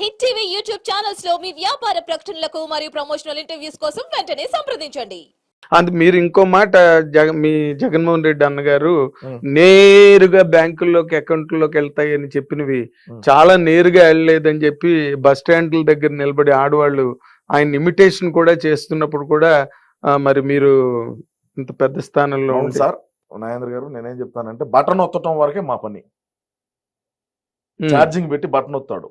Hit TV YouTube ఛానల్స్లో మీ వ్యాపార ప్రకటనలకు మరియు ప్రమోషనల్ ఇంటర్వ్యూస్ కోసం వెంటనే సంప్రదించండి. అందు మీరు ఇంకో మాట జగ మీ జగన్మోహన్ రెడ్డి అన్నగారు. నేరుగా బ్యాంకుల్లోకి అకౌంట్లోకి వెళ్తాయని చెప్పినవి. ఉం. చాలా నేరుగా వెళ్ళలేదని చెప్పి బస్ స్టాండ్ల దగ్గర నిలబడి ఆడవాళ్ళు ఆయన ఇమిటేషన్ కూడా చేస్తున్నప్పుడు కూడా మరి మీరు ఇంత పెద్ద స్థానంలో ఉండి సార్. నాగేంద్ర గారు నేనేం చెప్తానంటే బటన్ ఒత్తటం వరకే మా పని. ఛార్జింగ్ పెట్టి బటన్ ఒత్తాడు.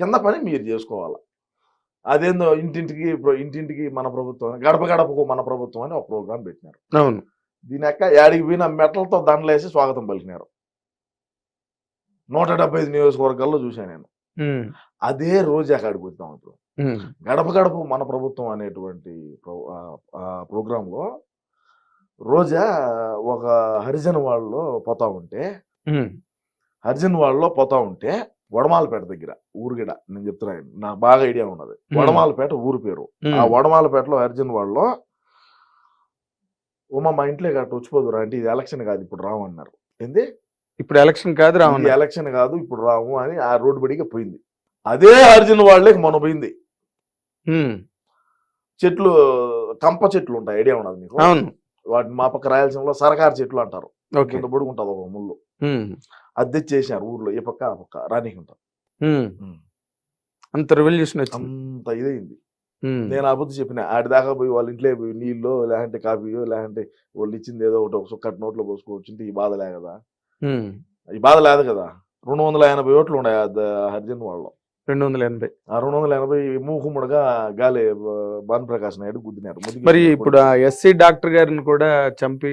కింద పని మీరు చేసుకోవాలి. అదేందో ఇంటింటికి ఇంటింటికి మన ప్రభుత్వం గడప గడపకు మన ప్రభుత్వం అని ఒక ప్రోగ్రాం పెట్టినారు. అవును. దీని యొక్క యాడికి పోయిన మెటలతో దండలేసి స్వాగతం పలికినారు. నూట డెబ్బై ఐదు నియోజకవర్గాల్లో చూశాను నేను. అదే రోజు అక్కడికి వచ్చాం ఇప్పుడు. గడప గడప మన ప్రభుత్వం అనేటువంటి ప్రోగ్రాంలో రోజా ఒక హరిజన్ వాళ్ళలో పోతా ఉంటే హరిజన్ వాళ్ళలో పోతా ఉంటే వడమాలపేట దగ్గర ఊరుగిడ నేను చెప్తున్నాను నాకు బాగా ఐడియా ఉన్నది. వడమాలపేట ఊరు పేరు. ఆ వడమాలపేటలో హరిజన్ వాళ్ళలో ఉమా మా ఇంట్లో గట్ట వచ్చిపోదురా అంటే ఇది ఎలక్షన్ కాదు ఇప్పుడు రాము అన్నారు. ఏంది? ఇప్పుడు ఎలక్షన్ కాదు రావణ ఎలక్షన్ కాదు ఇప్పుడు రాము అని ఆ రోడ్డు బడిగా పోయింది. అదే హరిజన్ వాళ్ళకి మొన్న పోయింది. చెట్లు కంప చెట్లు ఉంటాయి ఐడియా ఉన్నది మీకు అవును. వాటిని మా పక్క రాయలసీమలో సరకారు చెట్లు అంటారు. కింద పడుకుంటుంది ఒక ముళ్ళు. అది తెచ్చేసారు ఊర్లో ఏ పక్క ఆ పక్క రానికి ఉంటారు ఉం. అంత రెవల్యూషన్ అంత ఇదైంది నేను ఆ బుద్ధి చెప్పిన ఆడి దాకా పోయి వాళ్ళ ఇంట్లో పోయి నీళ్ళు లేదంటే కాఫీయో లేదంటే వాళ్ళు ఇచ్చింది ఏదో ఒకటి ఒక సుక్కటి నోట్లో పోసుకోవచ్చు ఈ బాధ లే కదా. ఈ బాధ లేదు కదా. రెండు వందల ఎనభై ఓట్లు ఉన్నాయి హరిజన్ వాళ్ళు రెండు వందల ఎనభై. ఆ రెండు వందల ఎనభై మూకుముడుగా గాలి భాను ప్రకాష్ నాయుడు గుద్దినారు. మరి ఇప్పుడు ఎస్సీ డాక్టర్ గారిని కూడా చంపి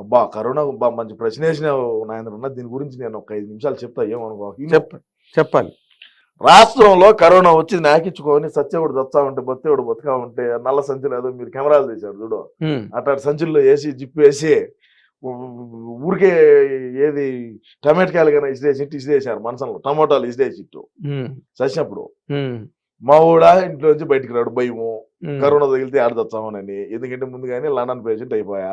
అబ్బా! కరోనా బా మంచి ప్రశ్న వేసినావు నాయన ఉన్న దీని గురించి నేను ఒక ఐదు నిమిషాలు చెప్తా. ఏమనుకో ఇను. చెప్ప చెప్పాలి. రాష్ట్రంలో కరోనా వచ్చి నాకించుకొని సత్యవుడు దచ్చా ఉంటే బొత్తేవుడు బతుకా ఉంటే నల్ల సంచులు ఏదో మీరు కెమెరాలు తీశారు చూడు. అట్లాంటి సంచుల్లో వేసి జిప్పు వేసి ఊరికే ఏది టమాటకాయలు కానీ ఇసిరేసి ఇటు ఇసిరేసారు మనసంలో. టమోటాలు ఇసిరేసి ఇట్టు ఉమ్, చచ్చినప్పుడు మా ఊడా ఇంట్లో నుంచి బయటికి రాడు భయము. కరోనా తగిలితే ఆడ తెచ్చామనని ఎందుకంటే ముందుగానే లండన్ పేషెంట్ అయిపోయా.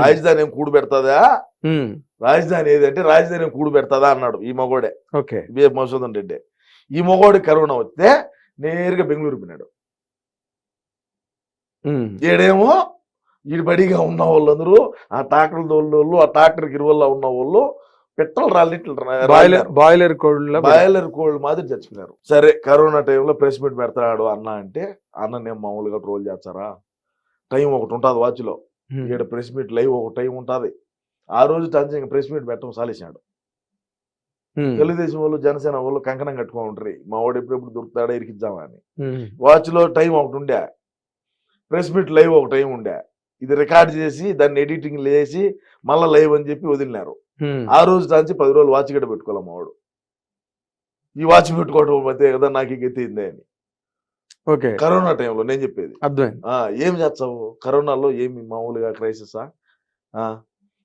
రాజధాని ఏం కూడు పెడతాదా? రాజధాని ఏదంటే రాజధాని కూడు పెడతాదా అన్నాడు ఈ మగోడే. ఓకే. బి మధుసూదన్ రెడ్డి. ఈ మగోడి కరోనా వస్తే నేరుగా బెంగళూరు పోయినాడు. ఉమ్, ఈడేమో ఈడు బడిగా ఉన్న వాళ్ళందరూ ఆ ట్రాక్టర్ వాళ్ళు ఆ ట్రాక్టర్ గిరువల్లో ఉన్న వాళ్ళు పెట్రోల్ రాలిట్లు బాయిలర్ కోళ్ళ బాయిలర్ కోల్డ్ మాదిరి చచ్చిపోయినారు. సరే కరోనా టైంలో ప్రెస్ మీట్ పెడతాడు అన్న అంటే అన్న నేను మామూలుగా ట్రోల్ చేస్తారా? టైం ఒకటి ఉంటుంది వాచ్లో. ఇక్కడ ప్రెస్ మీట్ లైవ్ ఒక టైం ఉంటుంది. ఆ రోజు టంచంగా ప్రెస్ మీట్ పెట్టడం సాలేసాడు ఉమ్, తెలుగుదేశం వాళ్ళు జనసేన వాళ్ళు కంకణం కట్టుకొని ఉంటారు మా వాడు ఎప్పుడెప్పుడు దొరుకుతాడా ఇరికిద్దామా అని. ఉమ్, వాచ్లో టైం ఒకటి ఉండే. ప్రెస్ మీట్ లైవ్ ఒక టైం ఉండే. ఇది రికార్డ్ చేసి దాన్ని ఎడిటింగ్ లేసి మళ్ళీ లైవ్ అని చెప్పి వదిలినారు. ఆ రోజు దాంచి పది రోజులు వాచ్ గడ్డ పెట్టుకోవాలి మా వాడు? ఈ వాచ్ పెట్టుకోవడం పోతే కదా నాకు అయింది అని. ఓకే. కరోనా టైంలో నేను చెప్పేది. అర్థమైంది. ఏం చేస్తావు? కరోనాలో ఏమి మామూలుగా క్రైసిసా?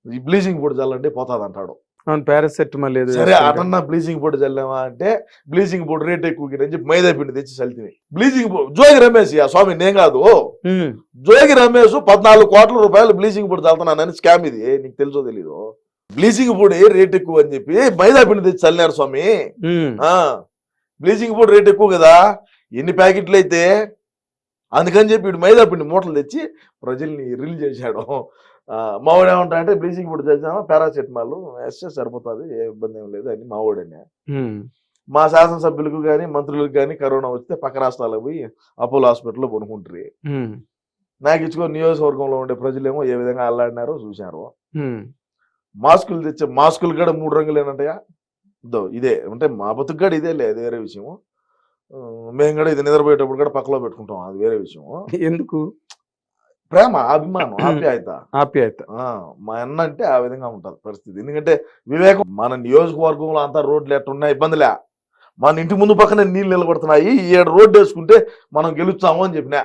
ఈ బ్లీచింగ్ పొడి చల్లంటే పోతాది అంటాడు పారాసెటమాల్ ఏదో సరే. అటన్నా బ్లీచింగ్ పొడి చల్లామా అంటే బ్లీచింగ్ పొడి రేట్ ఎక్కువ అని చెప్పి మైదా పిండి తెచ్చి చల్లితివి బ్లీచింగ్ పొడి జోగి రమేష్ ఆ స్వామి నేను కాదు. జోగి రమేష్ పద్నాలుగు కోట్ల రూపాయలు బ్లీచింగ్ పొడి చల్లుతున్నానని స్కామ్ ఇది. నీకు తెలుసో తెలీదు? బ్లీచింగ్ పొడి రేట్ ఎక్కువ అని చెప్పి మైదా పిండి తెచ్చి చల్లినారు స్వామి. బ్లీచింగ్ పౌడర్ రేట్ ఎక్కువ కదా? ఎన్ని ప్యాకెట్లు అయితే అందుకని చెప్పి వీడు మైదా పిండి మూటలు తెచ్చి ప్రజల్ని రిల్ చేశాడు. మావాడు ఏమంటా అంటే బ్లీచింగ్ పౌడర్ తెచ్చామా పారాసెటమాల్. వేస్తే సరిపోతుంది ఏ ఇబ్బంది ఏం లేదు అని మావాడని మా శాసనసభ్యులకు కానీ మంత్రులకు కానీ కరోనా వస్తే పక్క రాష్ట్రాలకు పోయి అపోలో హాస్పిటల్లో కొనుక్కుంటారు. నాకు ఇచ్చుకో నియోజకవర్గంలో ఉండే ప్రజలేమో ఏ విధంగా అల్లాడినారో చూశారు. మాస్కులు తెచ్చే మాస్కులు కూడా మూడు రంగులు ఏంటంటయా ఇదో అంటే మా బతుకు కూడా ఇదే లేదు వేరే విషయం ఆ, మేము కూడా ఇది నిద్రపోయేటప్పుడు కూడా పక్కలో పెట్టుకుంటాం. అది వేరే విషయం. ఎందుకు? ప్రేమ అభిమానం ఆప్యాయత. ఆప్యాయత. మా అన్న అంటే ఆ విధంగా ఉంటుంది పరిస్థితి. ఎందుకంటే వివేకం మన నియోజకవర్గంలో అంతా రోడ్లు ఎట్టున్నా ఇబ్బందిలే. మన ఇంటి ముందు పక్కన నీళ్ళు నిలబడుతున్నాయి. ఈ ఏడు రోడ్డు వేసుకుంటే మనం గెలుస్తాము అని చెప్పినా.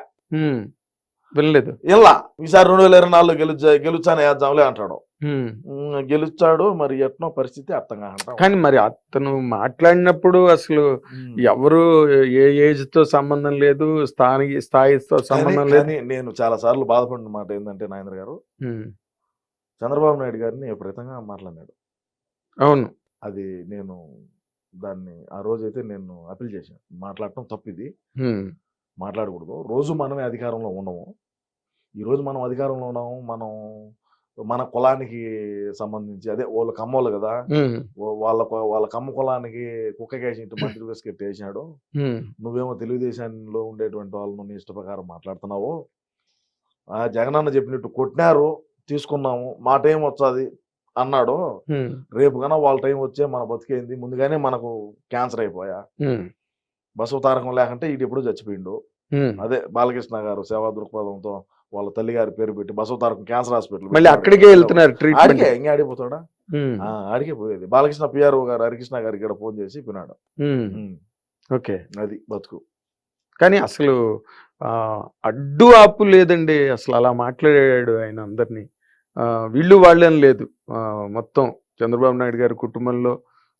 వినలేదు. ఇలా ఈసారి రెండు వేల ఇరవై నాలుగులో గెలుచా గెలుచానే వేద్దాంలే అంటాడు. ఉమ్. గెలుచాడు మరి ఎట్నో పరిస్థితి అర్థం కాదంటాం కానీ మరి అతను మాట్లాడినప్పుడు అసలు ఎవరు ఏ ఏజ్తో సంబంధం లేదు స్థాయి స్థాయితో సంబంధం లేదు. కానీ నేను చాలా సార్లు బాధపడిన మాట ఏంటంటే నాయన గారు ఉమ్, చంద్రబాబు నాయుడు గారిని విపరీతంగా మాట్లాడినాడు. అవును. అది నేను దాన్ని ఆ రోజైతే నేను అప్పీల్ చేశాను. మాట్లాడటం తప్పు ఇది ఉమ్, మాట్లాడకూడదు. రోజు మనమే అధికారంలో ఉండము ఈ రోజు మనం అధికారంలో ఉన్నాము మనం మన కులానికి సంబంధించి అదే వాళ్ళ కమ్మోళ్ళు కదా వాళ్ళ వాళ్ళ కమ్మ కులానికి కుక్కకేసి ఇంటి మంత్రి బిస్కెట్ వేసినాడు. ఉమ్, నువ్వేమో తెలుగుదేశంలో ఉండేటువంటి వాళ్ళను నీ ఇష్ట ప్రకారం మాట్లాడుతున్నావు. ఆ జగనన్న చెప్పినట్టు కొట్టినారు తీసుకున్నాము మా టైం వచ్చాది అన్నాడు. రేపు కన్నా వాళ్ళ టైం వచ్చే మన బతికేంది ముందుగానే మనకు క్యాన్సర్ అయిపోయా. బసవ తారకం లేకుంటే ఇటు ఎప్పుడు చచ్చిపోయిండు. అదే బాలకృష్ణ గారు సేవా దృక్పథంతో వాళ్ళ తల్లి గారి పేరు పెట్టి బసవ తారకం క్యాన్సర్ హాస్పిటల్ మళ్ళీ అక్కడికే వెళ్తున్నారు ట్రీట్మెంట్ ఇంకా ఆడిపోతాడా? ఆడికే పోయేది. బాలకృష్ణ పిఆర్ఓ గారు హరికృష్ణ గారికి ఇక్కడ ఫోన్ చేసి పిన్నాడు ఓకే. అది బతుకు. కానీ అసలు ఆ, అడ్డు ఆపు లేదండి. అసలు అలా మాట్లాడాడు ఆయన అందరినీ. వీళ్ళు వాళ్ళని లేదు. మొత్తం చంద్రబాబు నాయుడు గారి కుటుంబంలో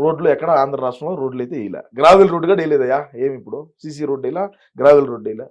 రోడ్లు ఎక్కడ? ఆంధ్ర రాష్ట్రంలో రోడ్లు అయితే వేయలే గ్రావెల్ రోడ్డు కూడా వేయలేదయ్యా ఏమి ఇప్పుడు? సీసీ రోడ్డు ఇలా గ్రావెల్ రోడ్డు ఇలా